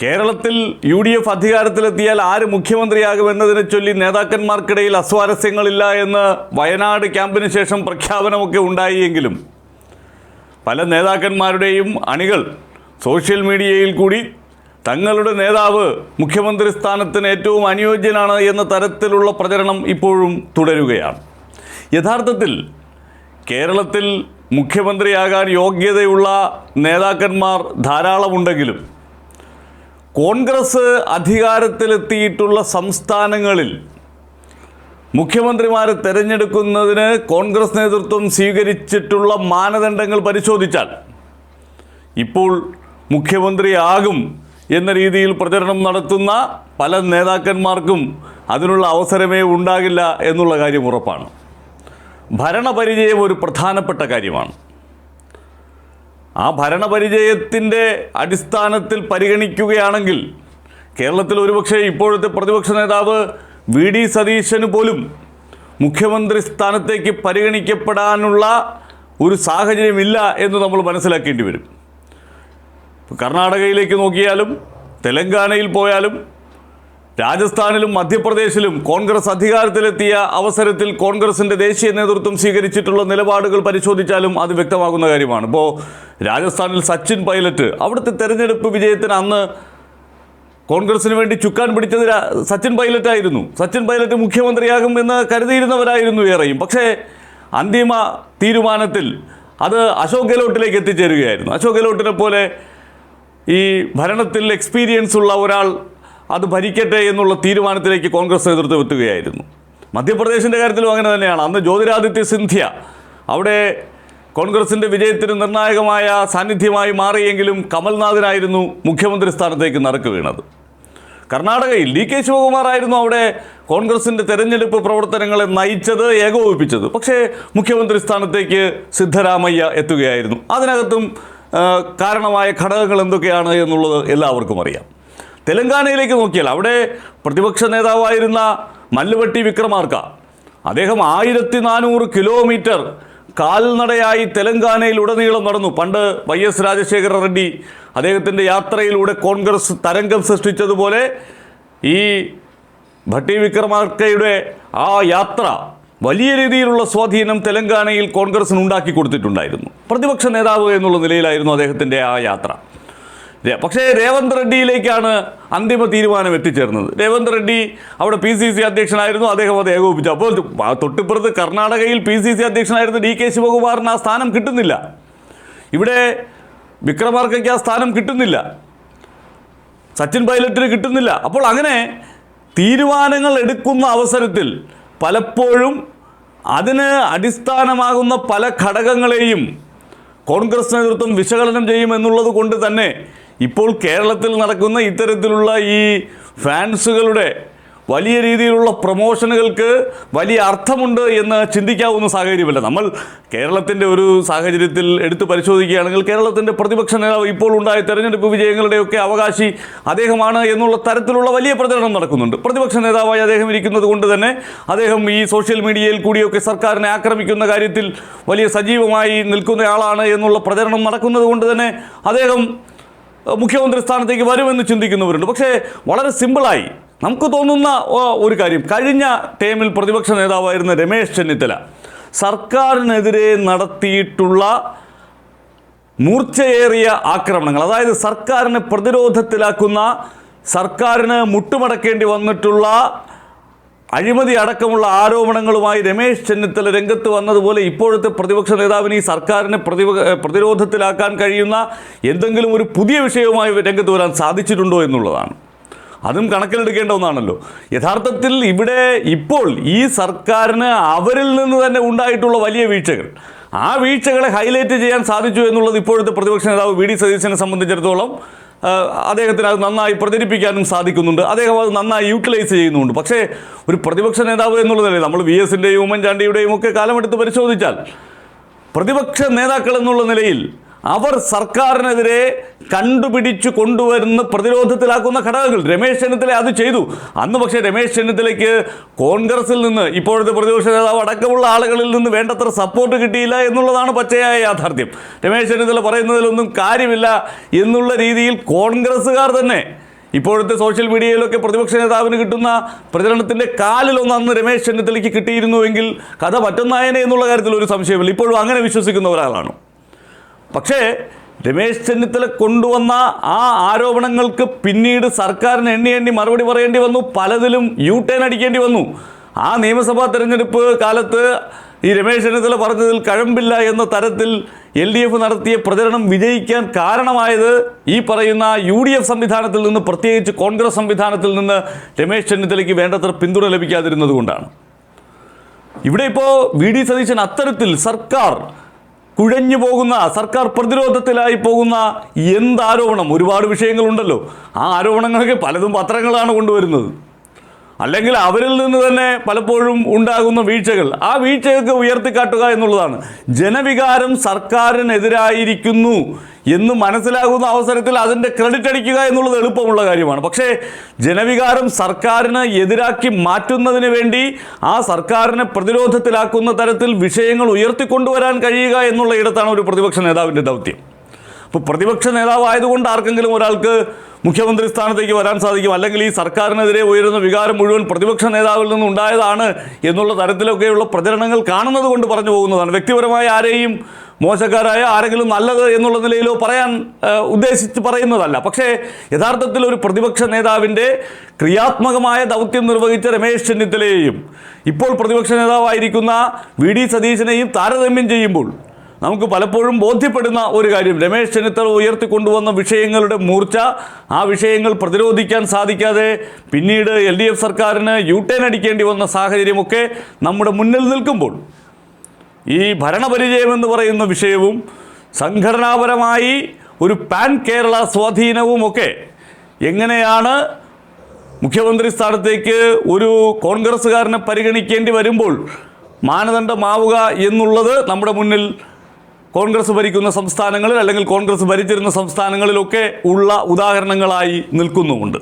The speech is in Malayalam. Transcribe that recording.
കേരളത്തിൽ യു ഡി എഫ് അധികാരത്തിലെത്തിയാൽ ആര് മുഖ്യമന്ത്രിയാകുമെന്നതിനെ ചൊല്ലി നേതാക്കന്മാർക്കിടയിൽ അസ്വാരസ്യങ്ങളില്ല എന്ന് വയനാട് ക്യാമ്പിന് ശേഷം പ്രഖ്യാപനമൊക്കെ ഉണ്ടായിയെങ്കിലും പല നേതാക്കന്മാരുടെയും അണികൾ സോഷ്യൽ മീഡിയയിൽ കൂടി തങ്ങളുടെ നേതാവ് മുഖ്യമന്ത്രി സ്ഥാനത്തിന് ഏറ്റവും അനുയോജ്യനാണ് എന്ന തരത്തിലുള്ള പ്രചരണം ഇപ്പോഴും തുടരുകയാണ്. യഥാർത്ഥത്തിൽ കേരളത്തിൽ മുഖ്യമന്ത്രിയാകാൻ യോഗ്യതയുള്ള നേതാക്കന്മാർ ധാരാളമുണ്ടെങ്കിലും കോൺഗ്രസ് അധികാരത്തിലെത്തിയിട്ടുള്ള സംസ്ഥാനങ്ങളിൽ മുഖ്യമന്ത്രിമാരെ തെരഞ്ഞെടുക്കുന്നതിന് കോൺഗ്രസ് നേതൃത്വം സ്വീകരിച്ചിട്ടുള്ള മാനദണ്ഡങ്ങൾ പരിശോധിച്ചാൽ ഇപ്പോൾ മുഖ്യമന്ത്രിയാകും എന്ന രീതിയിൽ പ്രചരണം നടത്തുന്ന പല നേതാക്കന്മാർക്കും അതിനുള്ള അവസരമേ ഉണ്ടാകില്ല എന്നുള്ള കാര്യം ഉറപ്പാണ്. ഭരണപരിചയം ഒരു പ്രധാനപ്പെട്ട കാര്യമാണ്. ആ ഭരണപരിചയത്തിന്റെ അടിസ്ഥാനത്തിൽ പരിഗണിക്കുകയാണെങ്കിൽ കേരളത്തിൽ ഒരുപക്ഷെ ഇപ്പോഴത്തെ പ്രതിപക്ഷ നേതാവ് വി ഡി സതീശന് പോലും മുഖ്യമന്ത്രി സ്ഥാനത്തേക്ക് പരിഗണിക്കപ്പെടാനുള്ള ഒരു സാഹചര്യമില്ല എന്ന് നമ്മൾ മനസ്സിലാക്കേണ്ടി വരും. കർണാടകയിലേക്ക് നോക്കിയാലും തെലങ്കാനയിൽ പോയാലും രാജസ്ഥാനിലും മധ്യപ്രദേശിലും കോൺഗ്രസ് അധികാരത്തിലെത്തിയ അവസരത്തിൽ കോൺഗ്രസിന്റെ ദേശീയ നേതൃത്വം സ്വീകരിച്ചിട്ടുള്ള നിലപാടുകൾ പരിശോധിച്ചാലും അത് വ്യക്തമാകുന്ന കാര്യമാണ്. ഇപ്പോൾ രാജസ്ഥാനിൽ സച്ചിൻ പൈലറ്റ് അവിടുത്തെ തെരഞ്ഞെടുപ്പ് വിജയത്തിന് അന്ന് കോൺഗ്രസിന് വേണ്ടി ചുക്കാൻ പിടിച്ചത് സച്ചിൻ പൈലറ്റ് ആയിരുന്നു. സച്ചിൻ പൈലറ്റ് മുഖ്യമന്ത്രിയാകും എന്ന് കരുതിയിരുന്നവരായിരുന്നു ഏറെയും. പക്ഷേ അന്തിമ തീരുമാനത്തിൽ അത് അശോക് ഗെഹ്ലോട്ടിലേക്ക് എത്തിച്ചേരുകയായിരുന്നു. അശോക് ഗെഹ്ലോട്ടിനെ പോലെ ഈ ഭരണത്തിൽ എക്സ്പീരിയൻസ് ഉള്ള ഒരാൾ അത് ഭരിക്കട്ടെ എന്നുള്ള തീരുമാനത്തിലേക്ക് കോൺഗ്രസ് നേതൃത്വം എത്തുകയായിരുന്നു. മധ്യപ്രദേശിന്റെ കാര്യത്തിലും അങ്ങനെ തന്നെയാണ്. അന്ന് ജ്യോതിരാദിത്യ സിന്ധ്യ അവിടെ കോൺഗ്രസിന്റെ വിജയത്തിന് നിർണായകമായ സാന്നിധ്യമായി മാറിയെങ്കിലും കമൽനാഥിനായിരുന്നു മുഖ്യമന്ത്രി സ്ഥാനത്തേക്ക് നറുക്ക് വീണത്. കർണാടകയിൽ ഡി കെ ശിവകുമാറായിരുന്നു അവിടെ കോൺഗ്രസിന്റെ തെരഞ്ഞെടുപ്പ് പ്രവർത്തനങ്ങളെ നയിച്ചത് ഏകോപിപ്പിച്ചത്. പക്ഷേ മുഖ്യമന്ത്രി സ്ഥാനത്തേക്ക് സിദ്ധരാമയ്യ എത്തുകയായിരുന്നു. അതിനകത്തും കാരണമായ ഘടകങ്ങൾ എന്തൊക്കെയാണ് എന്നുള്ളത് എല്ലാവർക്കും അറിയാം. തെലങ്കാനയിലേക്ക് നോക്കിയാൽ അവിടെ പ്രതിപക്ഷ നേതാവായിരുന്ന മല്ലുവട്ടി വിക്രമാർക്ക. അദ്ദേഹം ആയിരത്തി നാനൂറ് കിലോമീറ്റർ കാൽനടയായി തെലങ്കാനയിൽ ഉടനീളം നടന്നു. പണ്ട് വൈ എസ് രാജശേഖര റെഡ്ഡി അദ്ദേഹത്തിന്റെ യാത്രയിലൂടെ കോൺഗ്രസ് തരംഗം സൃഷ്ടിച്ചതുപോലെ ഈ ഭട്ടി വിക്രമാർക്കയുടെ ആ യാത്ര വലിയ രീതിയിലുള്ള സ്വാധീനം തെലങ്കാനയിൽ കോൺഗ്രസിന് ഉണ്ടാക്കി കൊടുത്തിട്ടുണ്ടായിരുന്നു. പ്രതിപക്ഷ നേതാവ് എന്നുള്ള നിലയിലായിരുന്നു അദ്ദേഹത്തിന്റെ ആ യാത്ര. പക്ഷേ രേവന്ത് റെഡ്ഡിയിലേക്കാണ് അന്തിമ തീരുമാനം എത്തിച്ചേർന്നത്. രേവന്ത് റെഡ്ഡി അവിടെ പി സി സി അധ്യക്ഷനായിരുന്നു അദ്ദേഹം അത് ഏകോപിപ്പിച്ചു. അപ്പോൾ തൊട്ടിപ്പുറത്ത് കർണാടകയിൽ പി സി സി അധ്യക്ഷനായിരുന്ന ഡി കെ ശിവകുമാറിന് ആ സ്ഥാനം കിട്ടുന്നില്ല. ഇവിടെ വിക്രമാർക്കയ്ക്ക് ആ സ്ഥാനം കിട്ടുന്നില്ല. സച്ചിൻ പൈലറ്റിന് കിട്ടുന്നില്ല. അപ്പോൾ അങ്ങനെ തീരുമാനങ്ങൾ എടുക്കുന്ന അവസരത്തിൽ പലപ്പോഴും അതിന് അടിസ്ഥാനമാകുന്ന പല ഘടകങ്ങളെയും കോൺഗ്രസ് നേതൃത്വം വിശകലനം ചെയ്യുമെന്നുള്ളത് കൊണ്ട് തന്നെ ഇപ്പോൾ കേരളത്തിൽ നടക്കുന്ന ഇത്തരത്തിലുള്ള ഈ ഫാൻസുകളുടെ വലിയ രീതിയിലുള്ള പ്രൊമോഷനുകൾക്ക് വലിയ അർത്ഥമുണ്ട് എന്ന് ചിന്തിക്കാവുന്ന സാഹചര്യമല്ല. നമ്മൾ കേരളത്തിന്റെ ഒരു സാഹചര്യത്തിൽ എടുത്തു പരിശോധിക്കുകയാണെങ്കിൽ കേരളത്തിന്റെ പ്രതിപക്ഷ നേതാവ് ഇപ്പോൾ ഉണ്ടായ തെരഞ്ഞെടുപ്പ് വിജയങ്ങളുടെയൊക്കെ അവകാശി അദ്ദേഹമാണ് എന്നുള്ള തരത്തിലുള്ള വലിയ പ്രചരണം നടക്കുന്നുണ്ട്. പ്രതിപക്ഷ നേതാവായി അദ്ദേഹം ഇരിക്കുന്നത് കൊണ്ട് തന്നെ അദ്ദേഹം ഈ സോഷ്യൽ മീഡിയയിൽ കൂടിയൊക്കെ സർക്കാരിനെ ആക്രമിക്കുന്ന കാര്യത്തിൽ വലിയ സജീവമായി നിൽക്കുന്നയാളാണ് എന്നുള്ള പ്രചരണം നടക്കുന്നത് കൊണ്ട് തന്നെ അദ്ദേഹം മുഖ്യമന്ത്രി സ്ഥാനത്തേക്ക് വരുമെന്ന് ചിന്തിക്കുന്നവരുണ്ട്. പക്ഷേ വളരെ സിമ്പിളായി നമുക്ക് തോന്നുന്ന ഒരു കാര്യം. കഴിഞ്ഞ ടേമിൽ പ്രതിപക്ഷ നേതാവായിരുന്ന രമേശ് ചെന്നിത്തല സർക്കാരിനെതിരെ നടത്തിയിട്ടുള്ള മൂർച്ചയേറിയ ആക്രമണങ്ങൾ അതായത് സർക്കാരിനെ പ്രതിരോധത്തിലാക്കുന്ന സർക്കാരിന് മുട്ടുമടക്കേണ്ടി വന്നിട്ടുള്ള അഴിമതി അടക്കമുള്ള ആരോപണങ്ങളുമായി രമേശ് ചെന്നിത്തല രംഗത്ത് വന്നതുപോലെ ഇപ്പോഴത്തെ പ്രതിപക്ഷ നേതാവിന് ഈ സർക്കാരിനെ പ്രതിപ പ്രതിരോധത്തിലാക്കാൻ കഴിയുന്ന എന്തെങ്കിലും ഒരു പുതിയ വിഷയവുമായി രംഗത്ത് വരാൻ സാധിച്ചിട്ടുണ്ടോ എന്നുള്ളതാണ്. അതും കണക്കിലെടുക്കേണ്ട ഒന്നാണല്ലോ. യഥാർത്ഥത്തിൽ ഇവിടെ ഇപ്പോൾ ഈ സർക്കാരിന് അവരിൽ നിന്ന് തന്നെ ഉണ്ടായിട്ടുള്ള വലിയ വീഴ്ചകൾ. ആ വീഴ്ചകളെ ഹൈലൈറ്റ് ചെയ്യാൻ സാധിച്ചു എന്നുള്ളത് ഇപ്പോഴത്തെ പ്രതിപക്ഷ നേതാവ് വി ഡി സതീശനെ സംബന്ധിച്ചിടത്തോളം അദ്ദേഹത്തിന് അത് നന്നായി പ്രചരിപ്പിക്കാനും സാധിക്കുന്നുണ്ട്. അദ്ദേഹം അത് നന്നായി യൂട്ടിലൈസ് ചെയ്യുന്നുണ്ട്. പക്ഷേ ഒരു പ്രതിപക്ഷ നേതാവ് എന്നുള്ളതല്ലേ? നമ്മൾ വി എസിന്റെയും ഉമ്മൻചാണ്ടിയുടെയും ഒക്കെ കാലമെടുത്ത് പരിശോധിച്ചാൽ പ്രതിപക്ഷ നേതാക്കൾ എന്നുള്ള നിലയിൽ അവർ സർക്കാരിനെതിരെ കണ്ടുപിടിച്ചു കൊണ്ടുവരുന്ന പ്രതിരോധത്തിലാക്കുന്ന ഘടകങ്ങൾ. രമേശ് ചെന്നിത്തല അത് ചെയ്തു. അന്ന് പക്ഷേ രമേശ് ചെന്നിത്തലയ്ക്ക് കോൺഗ്രസിൽ നിന്ന് ഇപ്പോഴത്തെ പ്രതിപക്ഷ നേതാവ് അടക്കമുള്ള ആളുകളിൽ നിന്ന് വേണ്ടത്ര സപ്പോർട്ട് കിട്ടിയില്ല എന്നുള്ളതാണ് പച്ചയായ യാഥാർത്ഥ്യം. രമേശ് ചെന്നിത്തല പറയുന്നതിലൊന്നും കാര്യമില്ല എന്നുള്ള രീതിയിൽ കോൺഗ്രസ്സുകാർ തന്നെ ഇപ്പോഴത്തെ സോഷ്യൽ മീഡിയയിലൊക്കെ പ്രതിപക്ഷ നേതാവിന് കിട്ടുന്ന പ്രചരണത്തിന്റെ കാലിലൊന്ന് അന്ന് രമേശ് ചെന്നിത്തലയ്ക്ക് കിട്ടിയിരുന്നുവെങ്കിൽ കഥ പറ്റുന്നായനെ എന്നുള്ള കാര്യത്തിൽ ഒരു സംശയമില്ല ഇപ്പോഴും അങ്ങനെ വിശ്വസിക്കുന്ന ഒരാളാണ്. പക്ഷേ രമേശ് ചെന്നിത്തല കൊണ്ടുവന്ന ആ ആരോപണങ്ങൾക്ക് പിന്നീട് സർക്കാരിന് എണ്ണി എണ്ണി മറുപടി പറയേണ്ടി വന്നു. പലതിലും യു ടേൺ അടിക്കേണ്ടി വന്നു. ആ നിയമസഭാ തെരഞ്ഞെടുപ്പ് കാലത്ത് ഈ രമേശ് ചെന്നിത്തല പറഞ്ഞതിൽ കഴമ്പില്ല എന്ന തരത്തിൽ എൽ ഡി എഫ് നടത്തിയ പ്രചരണം വിജയിക്കാൻ കാരണമായത് ഈ പറയുന്ന യു ഡി എഫ് സംവിധാനത്തിൽ നിന്ന് പ്രത്യേകിച്ച് കോൺഗ്രസ് സംവിധാനത്തിൽ നിന്ന് രമേശ് ചെന്നിത്തലയ്ക്ക് വേണ്ടത്ര പിന്തുണ ലഭിക്കാതിരുന്നത് കൊണ്ടാണ്. ഇവിടെ ഇപ്പോൾ വി ഡി സതീശൻ അത്തരത്തിൽ സർക്കാർ കുഴഞ്ഞു പോകുന്ന സർക്കാർ പ്രതിരോധത്തിലായി പോകുന്ന എന്താരോപണം ഒരുപാട് വിഷയങ്ങളുണ്ടല്ലോ. ആ ആരോപണങ്ങളൊക്കെ പലതും പത്രങ്ങളാണ് കൊണ്ടുവരുന്നത്. അല്ലെങ്കിൽ അവരിൽ നിന്ന് തന്നെ പലപ്പോഴും ഉണ്ടാകുന്ന വീഴ്ചകൾ. ആ വീഴ്ചയൊക്കെ ഉയർത്തിക്കാട്ടുക എന്നുള്ളതാണ്. ജനവികാരം സർക്കാരിനെതിരായിരിക്കുന്നു എന്ന് മനസ്സിലാകുന്ന അവസരത്തിൽ അതിന്റെ ക്രെഡിറ്റ് അടിക്കുക എന്നുള്ളത് എളുപ്പമുള്ള കാര്യമാണ്. പക്ഷേ ജനവികാരം സർക്കാരിന് എതിരാക്കി മാറ്റുന്നതിന് വേണ്ടി ആ സർക്കാരിനെ പ്രതിരോധത്തിലാക്കുന്ന തരത്തിൽ വിഷയങ്ങൾ ഉയർത്തിക്കൊണ്ടുവരാൻ കഴിയുക എന്നുള്ള ഇടത്താണ് ഒരു പ്രതിപക്ഷ നേതാവിന്റെ ദൗത്യം. അപ്പോൾ പ്രതിപക്ഷ നേതാവായതുകൊണ്ട് ആർക്കെങ്കിലും ഒരാൾക്ക് മുഖ്യമന്ത്രി സ്ഥാനത്തേക്ക് വരാൻ സാധിക്കും. അല്ലെങ്കിൽ ഈ സർക്കാരിനെതിരെ ഉയരുന്ന വികാരം മുഴുവൻ പ്രതിപക്ഷ നേതാവിൽ നിന്ന് ഉണ്ടായതാണ് എന്നുള്ള തരത്തിലൊക്കെയുള്ള പ്രചരണങ്ങൾ കാണുന്നത് കൊണ്ട് പറഞ്ഞു പോകുന്നതാണ്. വ്യക്തിപരമായ ആരെയും മോശക്കാരായ ആരെങ്കിലും നല്ലത് എന്നുള്ള നിലയിലോ പറയാൻ ഉദ്ദേശിച്ച് പറയുന്നതല്ല. പക്ഷേ യഥാർത്ഥത്തിൽ ഒരു പ്രതിപക്ഷ നേതാവിന്റെ ക്രിയാത്മകമായ ദൗത്യം നിർവഹിച്ച രമേശ് ചെന്നിത്തലയെയും ഇപ്പോൾ പ്രതിപക്ഷ നേതാവായിരിക്കുന്ന വി ഡി സതീശനെയും താരതമ്യം ചെയ്യുമ്പോൾ നമുക്ക് പലപ്പോഴും ബോധ്യപ്പെടുന്ന ഒരു കാര്യം. രമേശ് ചെന്നിത്തല ഉയർത്തിക്കൊണ്ടുവന്ന വിഷയങ്ങളുടെ മൂർച്ച ആ വിഷയങ്ങൾ പ്രതിരോധിക്കാൻ സാധിക്കാതെ പിന്നീട് എൽ ഡി എഫ് സർക്കാരിന് യു ടേൺ അടിക്കേണ്ടി വന്ന സാഹചര്യമൊക്കെ നമ്മുടെ മുന്നിൽ നിൽക്കുമ്പോൾ ഈ ഭരണപരിചയം എന്ന് പറയുന്ന വിഷയവും സംഘടനാപരമായി ഒരു പാൻ കേരള സ്വാധീനവുമൊക്കെ എങ്ങനെയാണ് മുഖ്യമന്ത്രി സ്ഥാനത്തേക്ക് ഒരു കോൺഗ്രസ്സുകാരനെ പരിഗണിക്കേണ്ടി വരുമ്പോൾ മാനദണ്ഡമാവുക എന്നുള്ളത് നമ്മുടെ മുന്നിൽ കോൺഗ്രസ് ഭരിക്കുന്ന സംസ്ഥാനങ്ങളിൽ അല്ലെങ്കിൽ കോൺഗ്രസ് ഭരിച്ചിരുന്ന സംസ്ഥാനങ്ങളിലൊക്കെ ഉള്ള ഉദാഹരണങ്ങളായി നിൽക്കുന്നുമുണ്ട്.